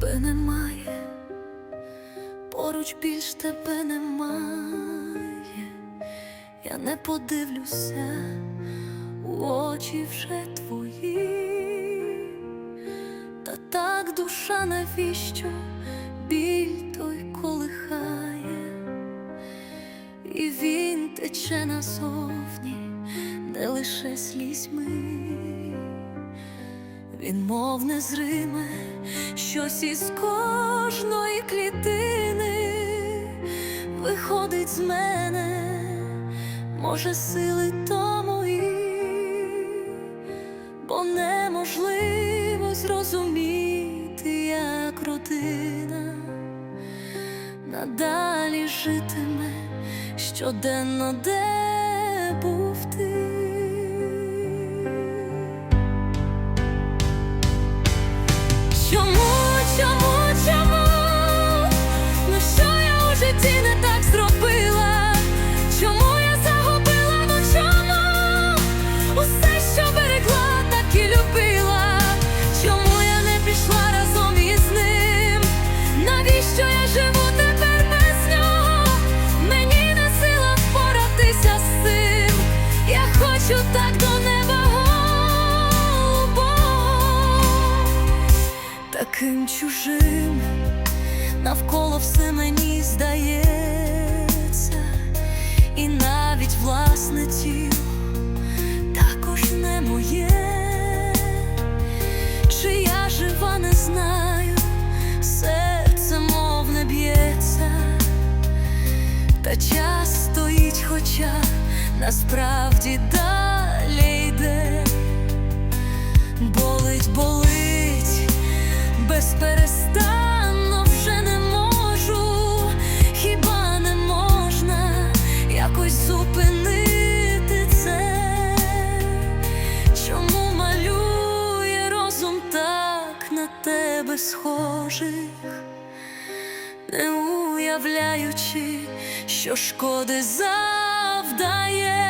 тебе немає, поруч більш тебе немає, я не подивлюся у очі вже твої, та так душа навіщо біль той колихає, і він тече назовні, не лише слізьми. Він мов незриме, щось із кожної клітини. Виходить з мене, може, сили тому і, бо неможливо зрозуміти, як родина надалі житиме щоденно, де таким чужим, навколо все мені здається, і навіть власне тіло також не моє, чи я жива, не знаю, серце мов не б'ється, та час стоїть, хоча насправді далі йде. Болить, болить, безперестанно вже не можу, хіба не можна якось зупинити це? Чому малює розум так на тебе схожих, не уявляючи, що шкоди завдає?